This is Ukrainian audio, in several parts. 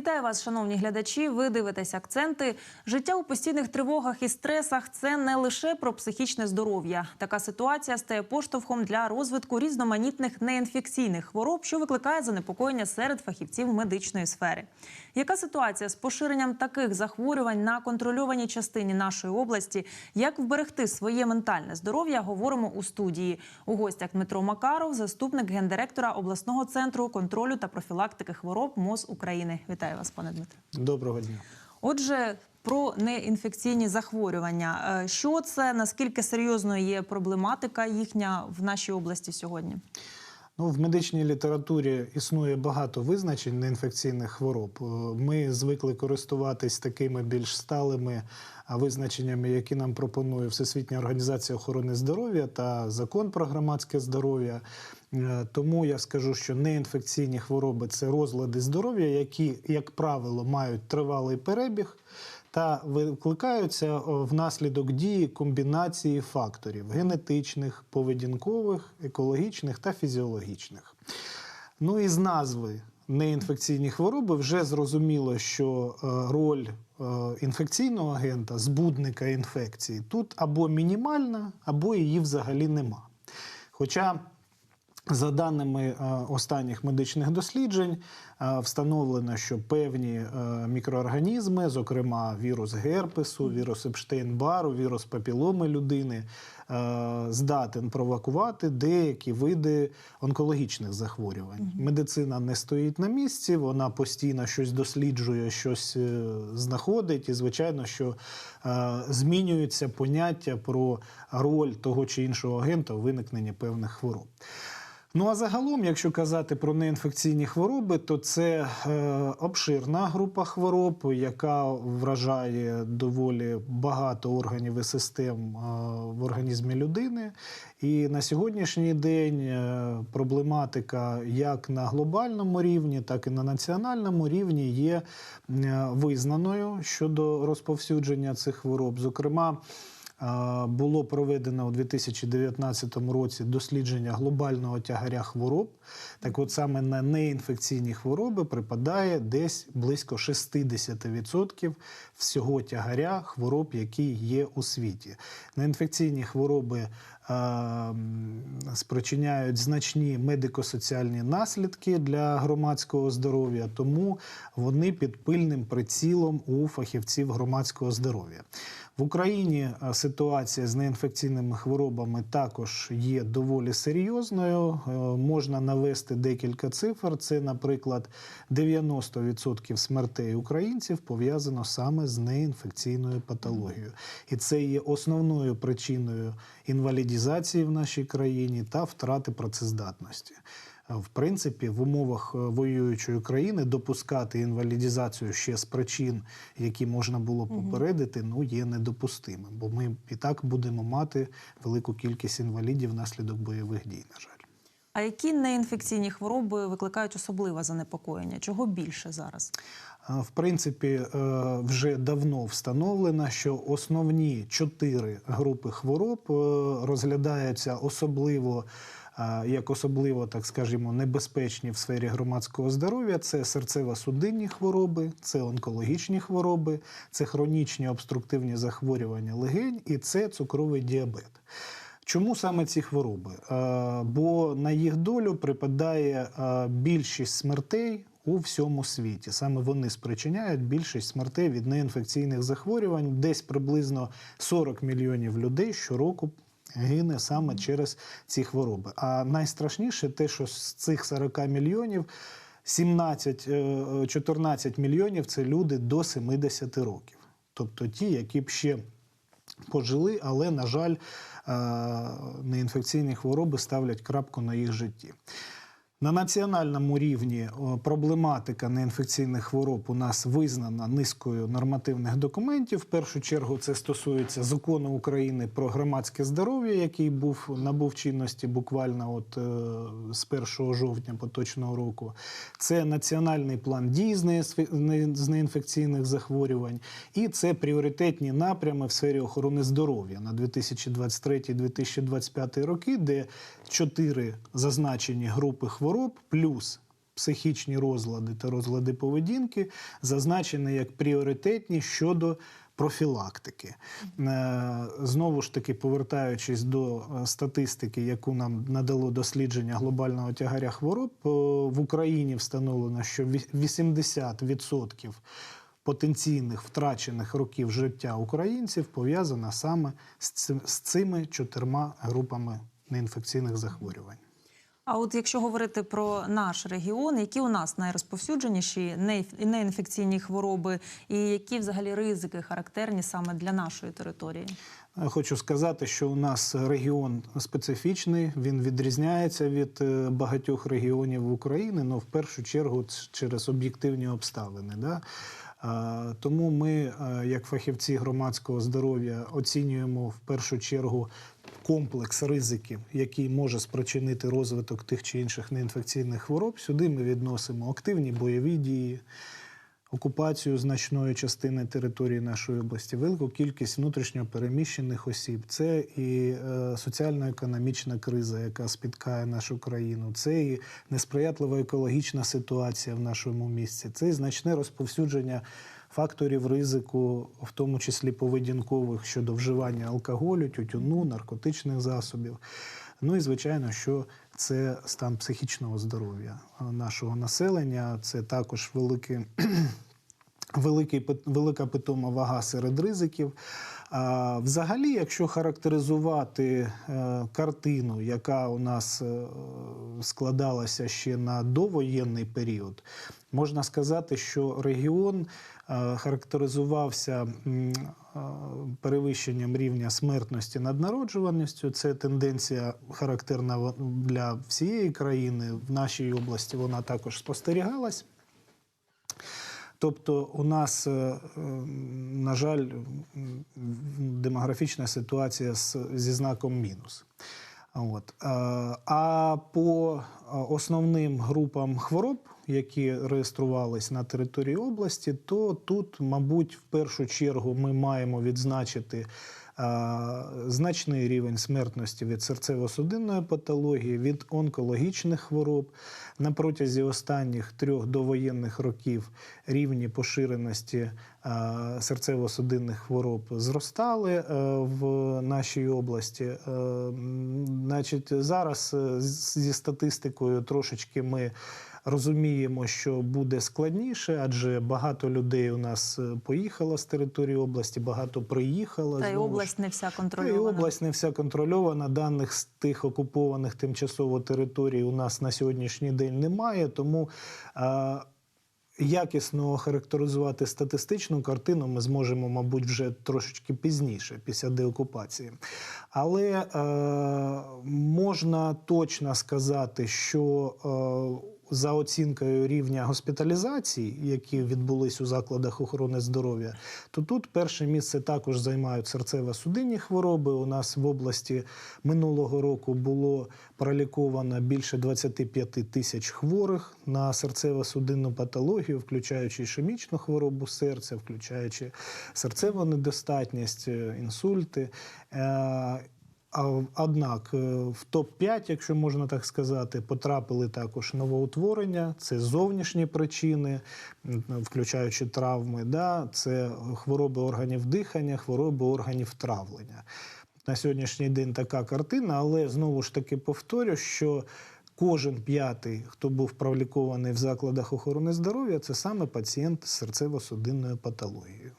Вітаю вас, шановні глядачі. Ви дивитесь акценти. Життя у постійних тривогах і стресах це не лише про психічне здоров'я. Така ситуація стає поштовхом для розвитку різноманітних неінфекційних хвороб, що викликає занепокоєння серед фахівців медичної сфери. Яка ситуація з поширенням таких захворювань на контрольованій частині нашої області? Як вберегти своє ментальне здоров'я? Говоримо у студії. У гостях Дмитро Макаров, заступник гендиректора обласного центру контролю та профілактики хвороб МОЗ України. Вітаю вас, пане Дмитре. Доброго дня. Отже, про неінфекційні захворювання. Е, Що це? Наскільки серйозною є проблематика їхня в нашій області сьогодні? Ну, в медичній літературі існує багато визначень неінфекційних хвороб. Е, Ми звикли користуватись такими більш сталими визначеннями, які нам пропонує Всесвітня організація охорони здоров'я та закон про громадське здоров'я. Е, Тому я скажу, що неінфекційні хвороби це розлади здоров'я, які, як правило, мають тривалий перебіг. Та викликаються внаслідок дії комбінації факторів генетичних, поведінкових, екологічних та фізіологічних. Ну і з назви неінфекційні хвороби вже зрозуміло, що е, роль е, інфекційного агента, збудника інфекції, тут або мінімальна, або її взагалі нема. Хоча за даними е, останніх медичних досліджень, е, встановлено, що певні е, мікроорганізми, зокрема вірус герпесу, вірус Епштейн-Бару, вірус папіломи людини, здатен провокувати деякі види онкологічних захворювань. Медицина не стоїть на місці, вона постійно щось досліджує, щось знаходить, і звичайно, що змінюються поняття про роль того чи іншого агента у виникненні певних хвороб. Ну а загалом, якщо казати про неінфекційні хвороби, то це е, обширна група хвороб, яка вражає доволі багато органів і систем е, в організмі людини. І на сьогоднішній день е, проблематика як на глобальному рівні, так і на національному рівні є визнаною щодо розповсюдження цих хвороб. Зокрема, було проведено у 2019 році дослідження глобального тягаря хвороб. Так, от саме на неінфекційні хвороби припадає десь близько 60% всього тягаря хвороб, які є у світі. Неінфекційні хвороби е, спричиняють значні медико-соціальні наслідки для громадського здоров'я, тому вони під пильним прицілом у фахівців громадського здоров'я. В Україні е, ситуація з неінфекційними хворобами також є доволі серйозною. Е, Можна навести декілька цифр. Це, наприклад, 90% смертей українців пов'язано саме з неінфекційною патологією. І це є основною причиною інвалідізації в нашій країні та втрати працездатності. Е, В принципі, в умовах е, воюючої країни допускати інвалідізацію ще з причин, які можна було попередити, ну є недопустимим, бо ми і так будемо мати велику кількість інвалідів внаслідок бойових дій. На жаль. А які неінфекційні хвороби викликають особливе занепокоєння? Чого більше зараз? Е, В принципі, вже давно встановлено, що основні чотири групи хвороб розглядаються особливо. Як особливо, так скажімо, небезпечні в сфері громадського здоров'я, це серцево-судинні хвороби, це онкологічні хвороби, це хронічні обструктивні захворювання легень і це цукровий діабет. Чому саме ці хвороби? Бо на їх долю припадає більшість смертей у всьому світі. Саме вони спричиняють більшість смертей від неінфекційних захворювань. Десь приблизно 40 мільйонів людей щороку гине саме через ці хвороби. А найстрашніше те, що з цих 40 мільйонів 17, е, 14 мільйонів це люди до 70 років. Тобто ті, які б ще пожили, але, на жаль, е, неінфекційні хвороби ставлять крапку на їх житті. На національному рівні проблематика неінфекційних хвороб у нас визнана низкою нормативних документів. В першу чергу це стосується закону України про громадське здоров'я, який був набув чинності буквально от е, з 1 жовтня поточного року. Це національний план дій з неінфекційних захворювань, і це пріоритетні напрями в сфері охорони здоров'я на 2023-2025 роки, де чотири зазначені групи хвороб плюс психічні розлади та розлади поведінки зазначені як пріоритетні щодо профілактики. Е, Знову ж таки, повертаючись до е, статистики, яку нам надало дослідження глобального тягаря хвороб, е, в Україні встановлено, що ві- 80% потенційних втрачених років життя українців пов'язано саме з цими чотирма групами неінфекційних захворювань. А от якщо говорити про наш регіон, які у нас найрозповсюдженіші неінф- неінфекційні хвороби, і які взагалі ризики характерні саме для нашої території? Е, Хочу сказати, що у нас регіон специфічний, він відрізняється від е, багатьох регіонів України, але в першу чергу через об'єктивні обставини. Да? Тому ми, е, як фахівці громадського здоров'я, оцінюємо в першу чергу комплекс ризиків, який може спричинити розвиток тих чи інших неінфекційних хвороб. Сюди ми відносимо активні бойові дії, окупацію значної частини території нашої області, велику кількість внутрішньо переміщених осіб. Це і е, соціально-економічна криза, яка спіткає нашу країну, це і несприятлива екологічна ситуація в нашому місті, це і значне розповсюдження. Факторів ризику, в тому числі поведінкових щодо вживання алкоголю, тютюну, наркотичних засобів. Ну і звичайно, що це стан психічного здоров'я нашого населення. Це також великий великий, велика питома вага серед ризиків. Взагалі, якщо характеризувати е, картину, яка у нас е, складалася ще на довоєнний період, можна сказати, що регіон е, характеризувався перевищенням рівня смертності над народжуваністю. Це тенденція характерна для всієї країни. В нашій області вона також спостерігалась. Тобто, у нас, е, на жаль, демографічна ситуація зі знаком мінус. От. Е, А по е, основним групам хвороб, які реєструвались на території області, то тут, мабуть, в першу чергу ми маємо відзначити значний рівень смертності від серцево-судинної патології, від онкологічних хвороб. На протязі останніх трьох довоєнних років рівні поширеності серцево-судинних хвороб зростали е, в нашій області. Е, Значить, зараз е, зі статистикою трошечки ми розуміємо, що буде складніше, адже багато людей у нас е, поїхало з території області, багато приїхало. Та й область не вся та і контрольована. область не вся контрольована. Даних з тих окупованих тимчасово територій у нас на сьогоднішній день немає. Тому а, якісно охарактеризувати статистичну картину ми зможемо, мабуть, вже трошечки пізніше, після деокупації. Але е, можна точно сказати, що е, за оцінкою рівня госпіталізацій, які відбулись у закладах охорони здоров'я, то тут перше місце також займають серцево-судинні хвороби. У нас в області минулого року було проліковано більше 25 тисяч хворих на серцево-судинну патологію, включаючи ішемічну хворобу серця, включаючи серцеву недостатність, е, інсульти. Однак е, в топ-5, якщо можна так сказати, потрапили також новоутворення, це зовнішні причини, включаючи травми, да, це хвороби органів дихання, хвороби органів травлення. На сьогоднішній день така картина, але знову ж таки повторю, що кожен п'ятий, хто був пролікований в закладах охорони здоров'я, це саме пацієнт з серцево-судинною патологією.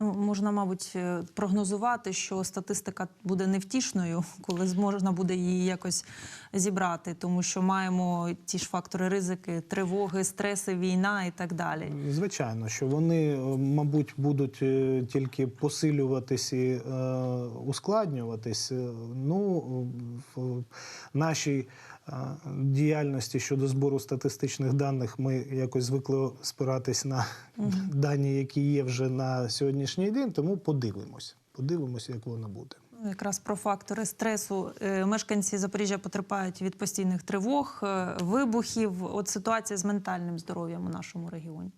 Ну, можна, мабуть, е, прогнозувати, що статистика буде невтішною, коли можна буде її якось зібрати, тому що маємо ті ж фактори ризики, тривоги, стреси, війна і так далі. Звичайно, що вони, е, мабуть, будуть е, тільки посилюватись і е, ускладнюватись. Ну, в нашій діяльності щодо збору статистичних даних ми якось звикли спиратись на дані, які є вже на сьогоднішній день, тому подивимось. Подивимось, як воно буде. Якраз про фактори стресу. Е, Мешканці Запоріжжя потерпають від постійних тривог, е, вибухів. От ситуація з ментальним здоров'ям у нашому регіоні.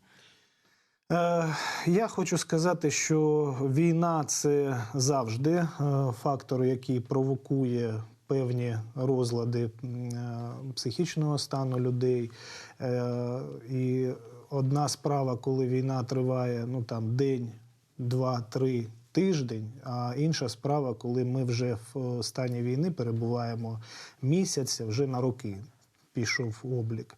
Е, Я хочу сказати, що війна це завжди фактор, який провокує певні розлади е, психічного стану людей. Е, І одна справа, коли війна триває ну, там, день, два, три. Тиждень, а інша справа, коли ми вже в стані війни перебуваємо місяць, вже на роки пішов облік.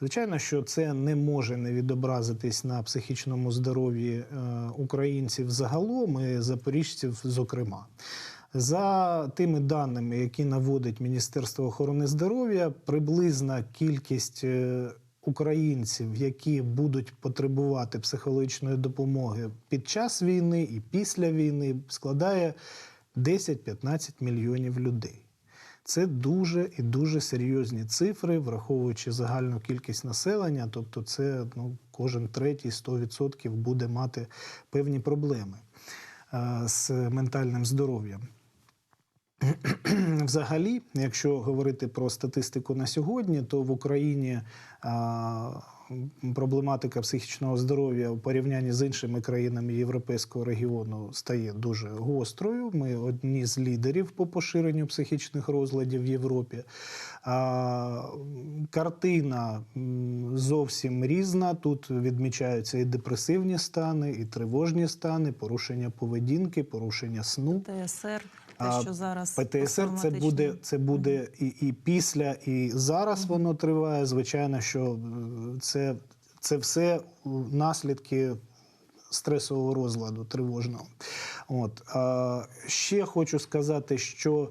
Звичайно, що це не може не відобразитись на психічному здоров'ї е, українців загалом і запоріжців, зокрема. За тими даними, які наводить Міністерство охорони здоров'я, приблизна кількість е, українців, які будуть потребувати психологічної допомоги під час війни і після війни, складає 10-15 мільйонів людей. Це дуже і дуже серйозні цифри, враховуючи загальну кількість населення. Тобто, це ну, кожен третій 100% буде мати певні проблеми е, з ментальним здоров'ям. Взагалі, якщо говорити про статистику на сьогодні, то в Україні проблематика психічного здоров'я у порівнянні з іншими країнами європейського регіону стає дуже гострою. Ми одні з лідерів по поширенню психічних розладів в Європі. Картина зовсім різна. Тут відмічаються і депресивні стани, і тривожні стани, порушення поведінки, порушення сну. ТСР, те, що зараз ПТСР це буде, це буде і, і після, і зараз воно триває. Звичайно, що е, це, це все наслідки стресового розладу тривожного. От. Ще хочу сказати, що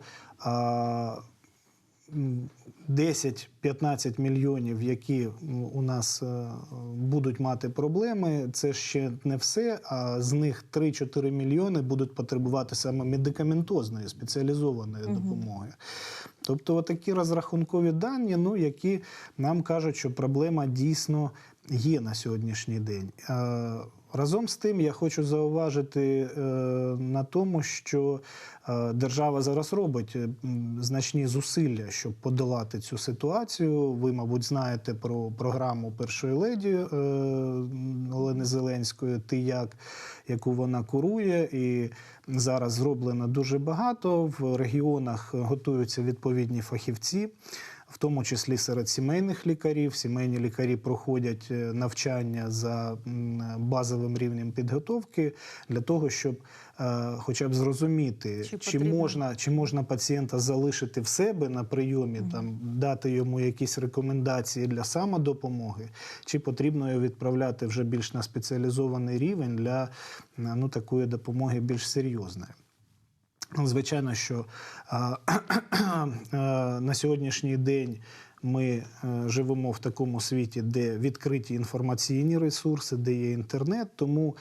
10-15 мільйонів, які у нас е, будуть мати проблеми, це ще не все. А з них 3-4 мільйони будуть потребувати саме медикаментозної спеціалізованої допомоги. Тобто, такі розрахункові дані, ну які нам кажуть, що проблема дійсно є на сьогоднішній день. Разом з тим, я хочу зауважити е, на тому, що е, держава зараз робить е, значні зусилля, щоб подолати цю ситуацію. Ви, мабуть, знаєте про програму першої леді Олени Зеленської Ти як, яку вона курує, і зараз зроблено дуже багато. В регіонах готуються відповідні фахівці в тому числі серед сімейних лікарів. Сімейні лікарі проходять е, навчання за базовим рівнем підготовки для того, щоб е, хоча б зрозуміти, Чи чи, можна, чи можна пацієнта залишити в себе на прийомі, там дати йому якісь рекомендації для самодопомоги, чи потрібно його відправляти вже більш на спеціалізований рівень для ну, такої допомоги більш серйозної. Звичайно, що на сьогоднішній день ми е, живемо в такому світі, де відкриті інформаційні ресурси, де є інтернет. Тому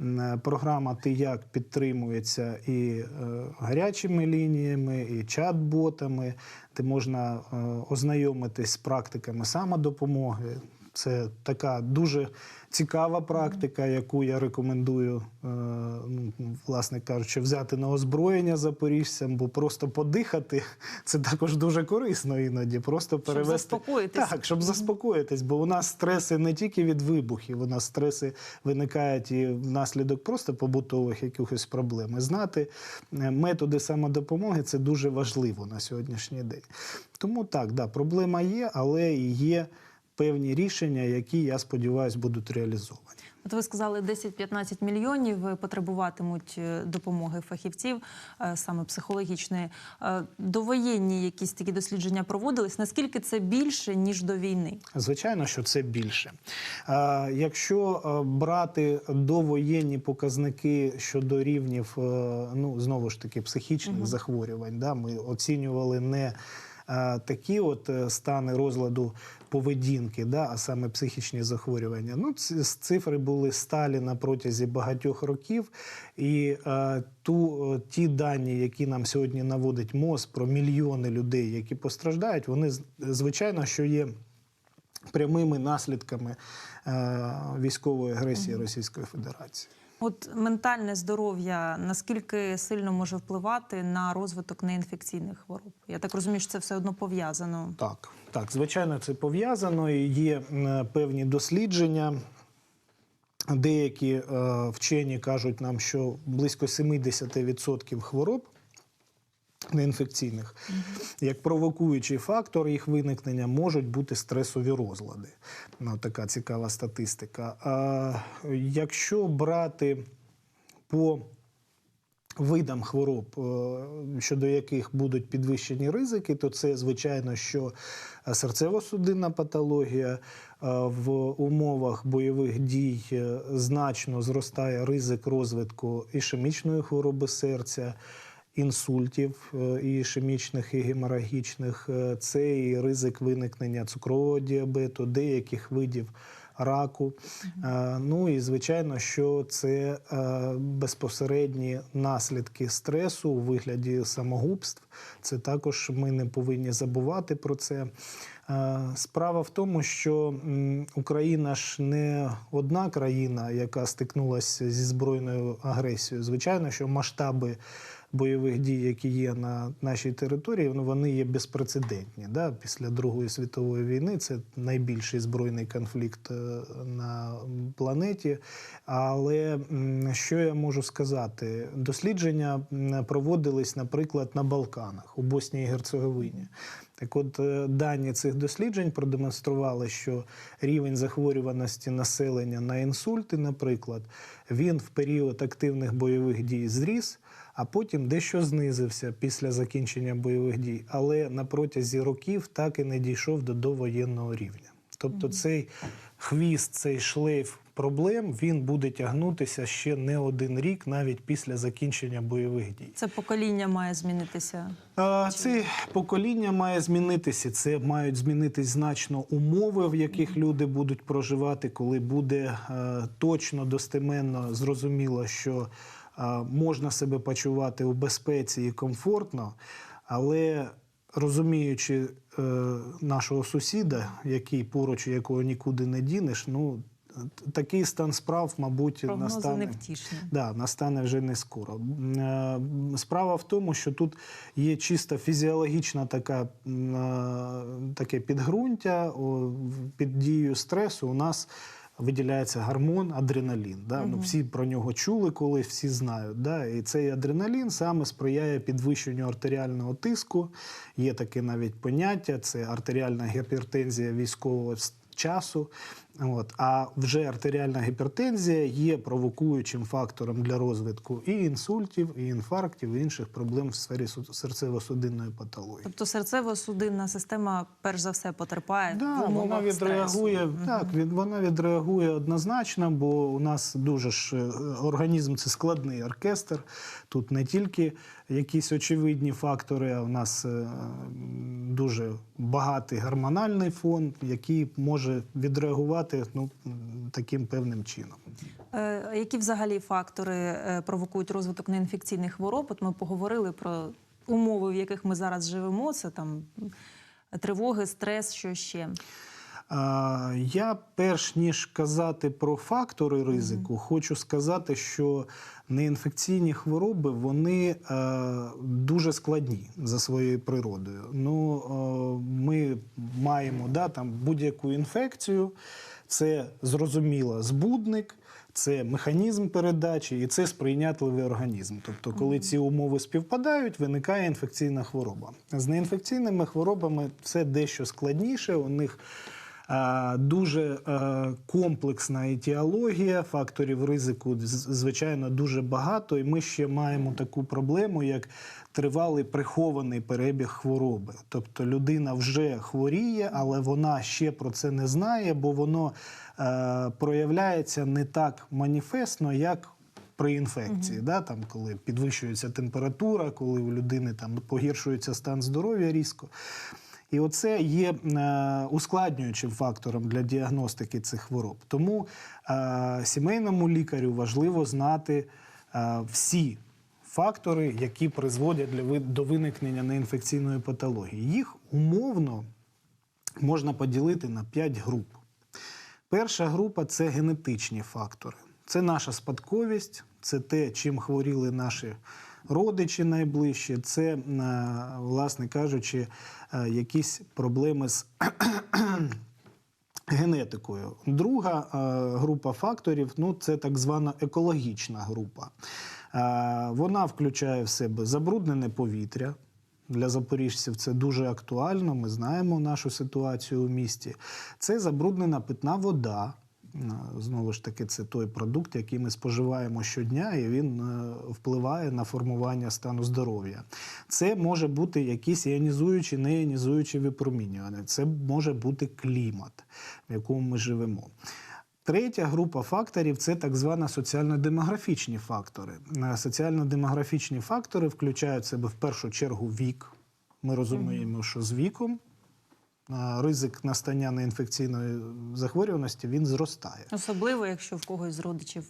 е, програма Ти як підтримується і е, гарячими лініями, і чат-ботами, де можна ознайомитись з практиками самодопомоги. Це така дуже цікава практика, яку я рекомендую, е, ну, власне кажучи, взяти на озброєння запоріжцям, бо просто подихати це також дуже корисно іноді. Просто перевести заспокоїтись. Так, щоб заспокоїтись, бо у нас стреси не тільки від вибухів, у нас стреси виникають і внаслідок просто побутових якихось проблем. І знати е, методи самодопомоги це дуже важливо на сьогоднішній день. Тому так, да, проблема є, але є певні рішення, які, я сподіваюся, будуть реалізовані. От ви сказали, 10-15 мільйонів потребуватимуть е, допомоги фахівців, е, саме психологічної. Е, Довоєнні якісь такі дослідження проводились. Наскільки це більше ніж до війни? Звичайно, що це більше. Якщо брати довоєнні показники щодо рівнів, ну знову ж таки, психічних захворювань, да, ми оцінювали не такі от е, стани розладу поведінки, да, а саме психічні захворювання. Ну, ці цифри були сталі на протязі багатьох років, і е, ту, е, ті дані, які нам сьогодні наводить МОЗ про мільйони людей, які постраждають, вони звичайно, що є прямими наслідками е, військової агресії Російської Федерації. От ментальне здоров'я наскільки сильно може впливати на розвиток неінфекційних хвороб? Я так розумію, що це все одно пов'язано. Так, так, звичайно, це пов'язано. Є певні дослідження. Деякі е, вчені кажуть нам, що близько 70% хвороб, неінфекційних. Як провокуючий фактор їх виникнення можуть бути стресові розлади. Ну, така цікава статистика. А якщо брати по видам хвороб, е, щодо яких будуть підвищені ризики, то це звичайно, що серцево-судинна патологія е, в умовах бойових дій е, значно зростає ризик розвитку ішемічної хвороби серця. Інсультів е, і ішемічних, і геморагічних, Е, це і ризик виникнення цукрового діабету, деяких видів раку. Е, Ну і звичайно, що це безпосередні наслідки стресу у вигляді самогубств. Це також ми не повинні забувати про це. Справа в тому, що Україна ж не одна країна, яка стикнулася зі збройною агресією. Звичайно, що масштаби бойових дій, які є на нашій території, ну, вони є безпрецедентні. Да? Після Другої світової війни це найбільший збройний конфлікт е, на планеті. Але що я можу сказати? Дослідження проводились, наприклад, на Балканах у Боснії і Герцеговині. Так от е, дані цих досліджень продемонстрували, що рівень захворюваності населення на інсульти, наприклад, він в період активних бойових дій зріс, а потім дещо знизився після закінчення бойових дій. Але на протязі років так і не дійшов до довоєнного рівня. Тобто цей хвіст, цей шлейф проблем він буде тягнутися ще не один рік, навіть після закінчення бойових дій. Це покоління має змінитися. А, Це покоління має змінитися. Це мають змінитись значно умови, в яких люди будуть проживати, коли буде е, точно достеменно зрозуміло, що можна себе почувати у безпеці і комфортно, але розуміючи е, нашого сусіда, який поруч якого нікуди не дінеш, ну такий стан справ, мабуть, Прогнози настане. Да, настане вже не скоро. Е, Справа в тому, що тут є чисто фізіологічна така, е, таке підґрунтя. Під дією стресу у нас виділяється гормон адреналін. Да? Ну, всі про нього чули коли всі знають. Да? І цей адреналін саме сприяє підвищенню артеріального тиску. Є таке навіть поняття: це артеріальна гіпертензія військового часу. От. А вже артеріальна гіпертензія є провокуючим фактором для розвитку і інсультів, і інфарктів, і інших проблем в сфері серцево-судинної патології. Тобто серцево-судинна система перш за все потерпає Да, в умовах вона відреагує стресу. так. Від вона відреагує однозначно, бо у нас дуже ж е, організм це складний оркестр. Тут не тільки якісь очевидні фактори, а у нас е, дуже багатий гормональний фон, який може відреагувати ну таким певним чином. Е, Які взагалі фактори е, провокують розвиток неінфекційних хвороб? От ми поговорили про умови, в яких ми зараз живемо. Це там тривоги, стрес, що ще. Я перш ніж казати про фактори ризику, хочу сказати, що неінфекційні хвороби вони е, дуже складні за своєю природою. Ну, ми маємо да, там, будь-яку інфекцію, це зрозуміло збудник. Це механізм передачі і це сприйнятливий організм. Тобто, коли ці умови співпадають, виникає інфекційна хвороба. З неінфекційними хворобами все дещо складніше. У них дуже е, комплексна етіологія, факторів ризику, звичайно, дуже багато. І ми ще маємо таку проблему, як тривалий прихований перебіг хвороби. Тобто людина вже хворіє, але вона ще про це не знає, бо воно е, проявляється не так маніфестно, як при інфекції, да, там, коли підвищується температура, коли у людини там погіршується стан здоров'я різко. І оце є е, ускладнюючим фактором для діагностики цих хвороб. Тому е, сімейному лікарю важливо знати е, всі фактори, які призводять до виникнення неінфекційної патології. Їх умовно можна поділити на 5 груп. Перша група це генетичні фактори. Це наша спадковість, це те, чим хворіли наші родичі найближчі, це, е, власне кажучи, е, якісь проблеми з генетикою. Друга е, група факторів ну, це так звана екологічна група. Вона включає в себе забруднене повітря. Для запоріжців це дуже актуально. Ми знаємо нашу ситуацію у місті. Це забруднена питна вода. Знову ж таки, це той продукт, який ми споживаємо щодня, і він е, впливає на формування стану здоров'я. Це може бути якісь іонізуючі, неіонізуючі випромінювання. Це може бути клімат, в якому ми живемо. Третя група факторів це так звана соціально-демографічні фактори. Е, Соціально-демографічні фактори включають в себе в першу чергу вік. Ми розуміємо, що з віком ризик настання неінфекційної захворюваності він зростає. Особливо, якщо в когось з родичів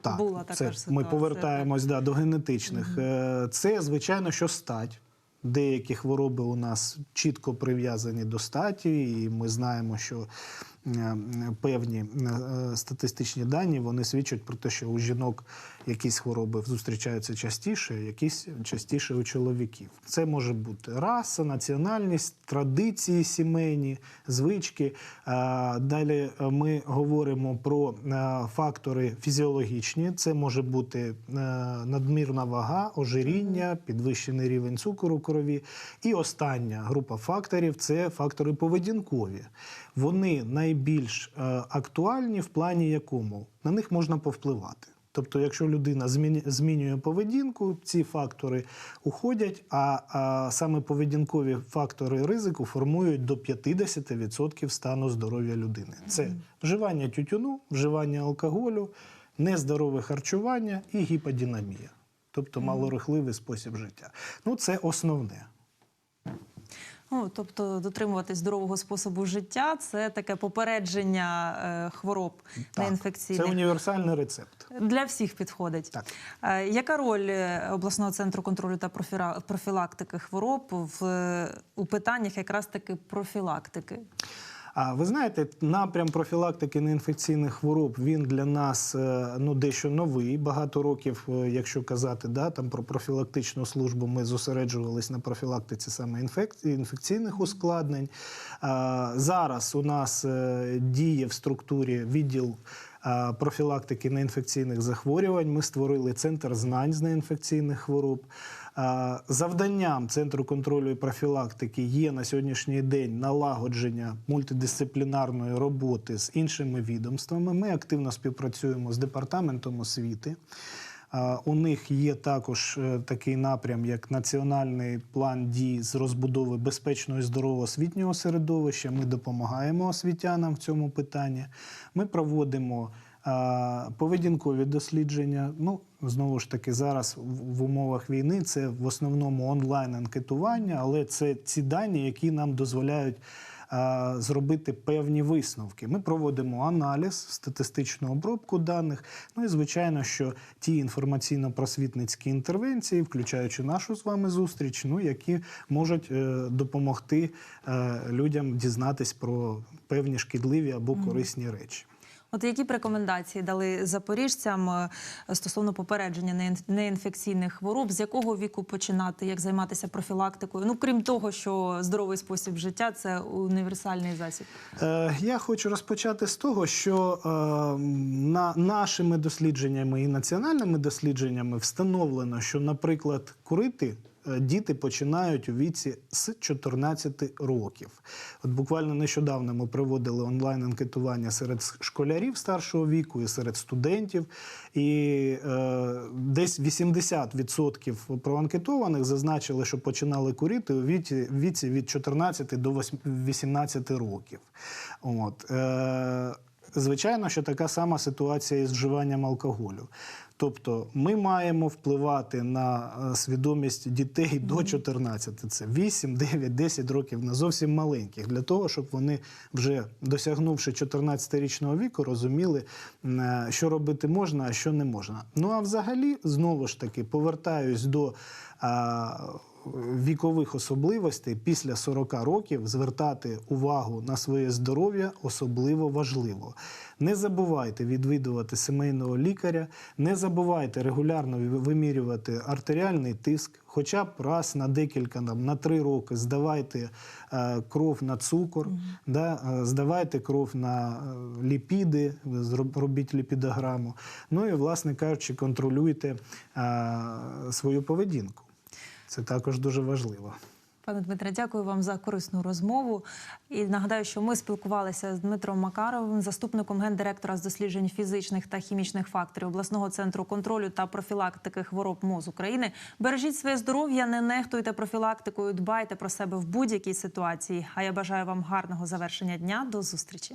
Так, була така це ж ситуація. ми повертаємось да, до генетичних. Е, Це, звичайно, що стать. Деякі хвороби у нас чітко прив'язані до статі, і ми знаємо, що певні е, статистичні дані вони свідчать про те, що у жінок якісь хвороби зустрічаються частіше, якісь частіше у чоловіків. Це може бути раса, національність, традиції сімейні, звички. Е, Далі е, ми говоримо про е, фактори фізіологічні. Це може бути е, надмірна вага, ожиріння, підвищений рівень цукру в крові. І остання група факторів це фактори поведінкові. Вони найбільш е, актуальні в плані якому на них можна повпливати. Тобто, якщо людина змінює поведінку, ці фактори уходять, а, а саме поведінкові фактори ризику формують до 50% стану здоров'я людини. Це вживання тютюну, вживання алкоголю, нездорове харчування і гіподинамія, тобто малорухливий спосіб життя. Ну, це основне. Ну, тобто дотримуватись здорового способу життя це таке попередження е, хвороб це неінфекційних. універсальний рецепт. Для всіх підходить. Так. Е, Яка роль е, обласного центру контролю та профіра- профілактики хвороб в е, у питаннях якраз таки профілактики? А ви знаєте, напрям профілактики неінфекційних хвороб він для нас е, ну дещо новий. Багато років, е, якщо казати, да там про профілактичну службу, ми зосереджувались на профілактиці саме інфек- інфекційних ускладнень. А, Зараз у нас е, діє в структурі відділ. Профілактики неінфекційних захворювань ми створили центр знань з неінфекційних хвороб. Завданням Центру контролю і профілактики є на сьогоднішній день налагодження мультидисциплінарної роботи з іншими відомствами. Ми активно співпрацюємо з департаментом освіти. У них є також е, такий напрям, як національний план дій з розбудови безпечного і здорового освітнього середовища. Ми допомагаємо освітянам в цьому питанні. Ми проводимо поведінкові дослідження. Ну, знову ж таки, зараз в- умовах війни це в основному онлайн анкетування, але це ці дані, які нам дозволяють зробити певні висновки. Ми проводимо аналіз, статистичну обробку даних. Ну і звичайно, що ті інформаційно-просвітницькі інтервенції, включаючи нашу з вами зустріч, ну які можуть е, допомогти е, людям дізнатись про певні шкідливі або корисні речі. От які б рекомендації дали запоріжцям е, стосовно попередження неінфекційних хвороб, з якого віку починати, як займатися профілактикою? Ну крім того, що здоровий спосіб життя це універсальний засіб. Е, Я хочу розпочати з того, що е, на нашими дослідженнями і національними дослідженнями встановлено, що, наприклад, курити. Е, Діти починають у віці з 14 років. От буквально нещодавно ми проводили онлайн-анкетування серед школярів старшого віку і серед студентів. І е, десь 80% проанкетованих зазначили, що починали курити у віці, віці від 14 до 18 років. От. Е, звичайно, що така сама ситуація із вживанням алкоголю. Тобто ми маємо впливати на е, свідомість дітей до 14. Це 8, 9, 10 років на зовсім маленьких, для того, щоб вони вже досягнувши 14-річного віку, розуміли, е, що робити можна, а що не можна. Ну а взагалі, знову ж таки, повертаюсь до. Вікових особливостей після 40 років звертати увагу на своє здоров'я особливо важливо. Не забувайте відвідувати сімейного лікаря, не забувайте регулярно вимірювати артеріальний тиск, хоча б раз на декілька там, на три роки здавайте е, кров на цукор, да, е, здавайте кров на е, ліпіди, зроб- робіть ліпідограму. Ну і, власне кажучи, контролюйте свою поведінку. Це також дуже важливо. Пане Дмитре, дякую вам за корисну розмову. І нагадаю, що ми спілкувалися з Дмитром Макаровим, заступником гендиректора з досліджень фізичних та хімічних факторів обласного центру контролю та профілактики хвороб МОЗ України. Бережіть своє здоров'я, не нехтуйте профілактикою, дбайте про себе в будь-якій ситуації. А я бажаю вам гарного завершення дня. До зустрічі.